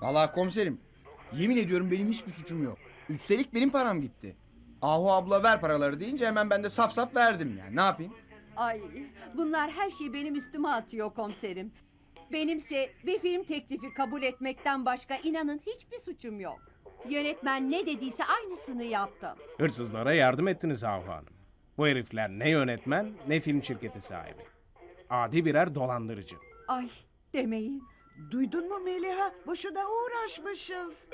Vallahi komiserim. Yemin ediyorum benim hiçbir suçum yok. Üstelik benim param gitti. Ahu abla ver paraları deyince hemen ben de saf saf verdim yani. Ne yapayım? Ay bunlar her şeyi benim üstüme atıyor komiserim. Benimse bir film teklifi kabul etmekten başka inanın hiçbir suçum yok. Yönetmen ne dediyse aynısını yaptım. Hırsızlara yardım ettiniz Ahu Hanım. Bu herifler ne yönetmen ne film şirketi sahibi. Adi birer dolandırıcı. Ay demeyin. Duydun mu Meliha? Boşuna uğraşmışız.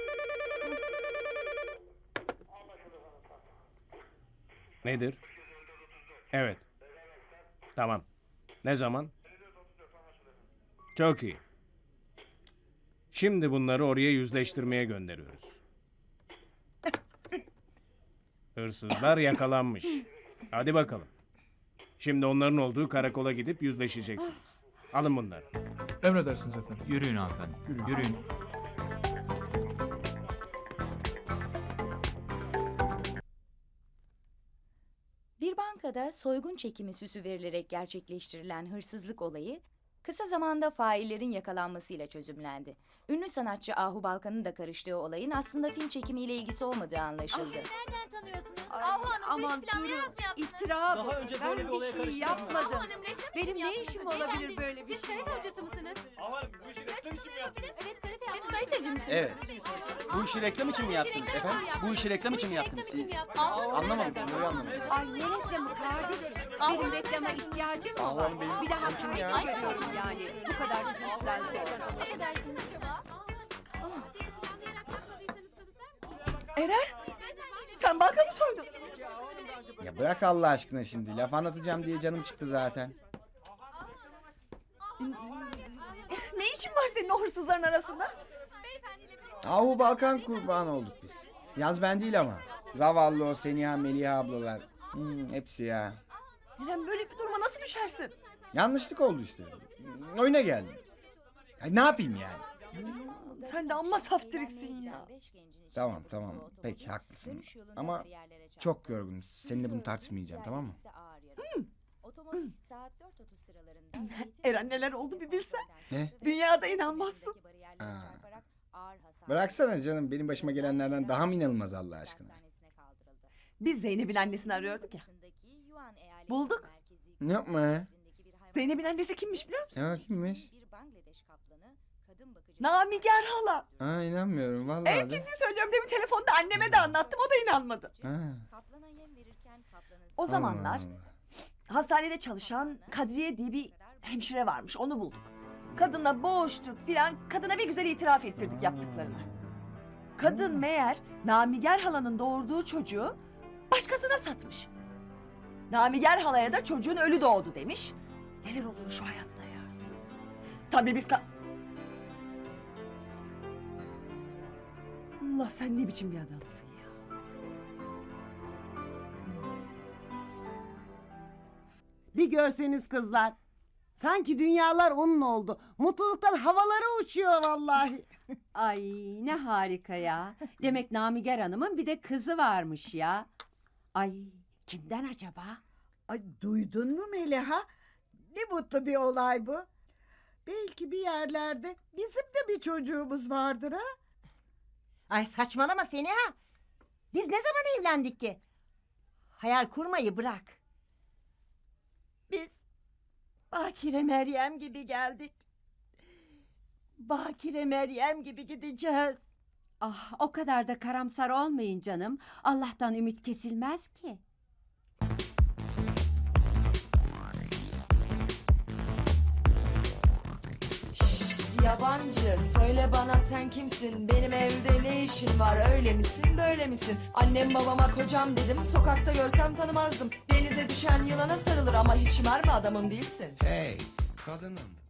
Nedir? Evet. Tamam. Ne zaman? Çok iyi. Şimdi bunları oraya yüzleştirmeye gönderiyoruz. Hırsızlar yakalanmış. Hadi bakalım. Şimdi onların olduğu karakola gidip yüzleşeceksiniz. Alın bunları. Emredersiniz efendim. Yürüyün hanımefendi. Yürüyün. Bir bankada soygun çekimi süsü verilerek gerçekleştirilen hırsızlık olayı kısa zamanda faillerin yakalanmasıyla çözümlendi. Ünlü sanatçı Ahu Balkan'ın da karıştığı olayın aslında film çekimiyle ilgisi olmadığı anlaşıldı. Nereden tanıyorsunuz? Ay, Ahu Hanım bu durun. mı yaptınız? İftira bu. Daha önce ben böyle bir olaya bir şey karıştınız mı? Ahu yapmadım. Hanım reklam için Benim mi ne yaptınız? işim olabilir Beyefendi, böyle bir Siz şey? karate hocası mısınız? Ama bu işi reklam için mi yaptınız? Evet karate Siz gazeteci misiniz? Evet. Bu işi reklam için mi yaptınız? Efendim? Bu işi reklam için mi yaptınız? Anlamadım soruyu anlamadım. Ay ne reklamı kardeşim? Benim reklama ihtiyacım mı var? Benim Bir daha hakkını ya. görüyorum yani. Bu kadar üzüntüden sonra. Affedersiniz acaba? Eren sen banka mı soydun? Ya bırak Allah aşkına şimdi. Laf anlatacağım diye canım çıktı zaten. Ne işin var senin o hırsızların arasında? Ahu Balkan kurban olduk biz. Yaz ben değil ama. Zavallı o Seniha Meliha ablalar. Hmm, hepsi ya. Eren böyle bir duruma nasıl düşersin? Yanlışlık oldu işte. Oyuna geldim. Ya ne yapayım yani? Sen de amma saftiriksin ya. Tamam tamam. Peki haklısın. Ama çok yorgunum. Seninle bunu tartışmayacağım tamam mı? Otomobil saat 4.30 sıralarında Eren neler oldu bir bilsen. Ne? Dünyada inanmazsın. Ha. Bıraksana canım benim başıma gelenlerden daha mı inanılmaz Allah aşkına? Biz Zeynep'in annesini arıyorduk ya. Bulduk. Ne yapma? Zeynep'in annesi kimmiş biliyor musun? Ya kimmiş? Bir Bangladeş kaplanı kadın bakıcı Namiger hala. Aa inanmıyorum vallahi. Evet de. ciddi söylüyorum demin telefonda anneme de anlattım o da inanmadı. Ha. O zamanlar Allah Allah. hastanede çalışan Kadriye diye bir hemşire varmış onu bulduk. Kadınla boğuştuk filan kadına bir güzel itiraf ettirdik yaptıklarını. Kadın meğer Namiger halanın doğurduğu çocuğu başkasına satmış. Namiger halaya da çocuğun ölü doğdu demiş. Neler oluyor şu hayatta ya? Tabii biz ka... Allah sen ne biçim bir adamsın ya. Bir görseniz kızlar. Sanki dünyalar onun oldu. Mutluluktan havalara uçuyor vallahi. Ay ne harika ya. Demek Namiger Hanım'ın bir de kızı varmış ya. Ay kimden acaba? Ay duydun mu Meliha? Ne mutlu bir olay bu. Belki bir yerlerde bizim de bir çocuğumuz vardır ha? Ay saçmalama seni ha. Biz ne zaman evlendik ki? Hayal kurmayı bırak. Bakire Meryem gibi geldik. Bakire Meryem gibi gideceğiz. Ah o kadar da karamsar olmayın canım. Allah'tan ümit kesilmez ki. Yabancı söyle bana sen kimsin? Benim evde ne işin var? Öyle misin böyle misin? Annem babama kocam dedim sokakta görsem tanımazdım. Denize düşen yılana sarılır ama hiç mermi adamın değilsin. Hey kadınım.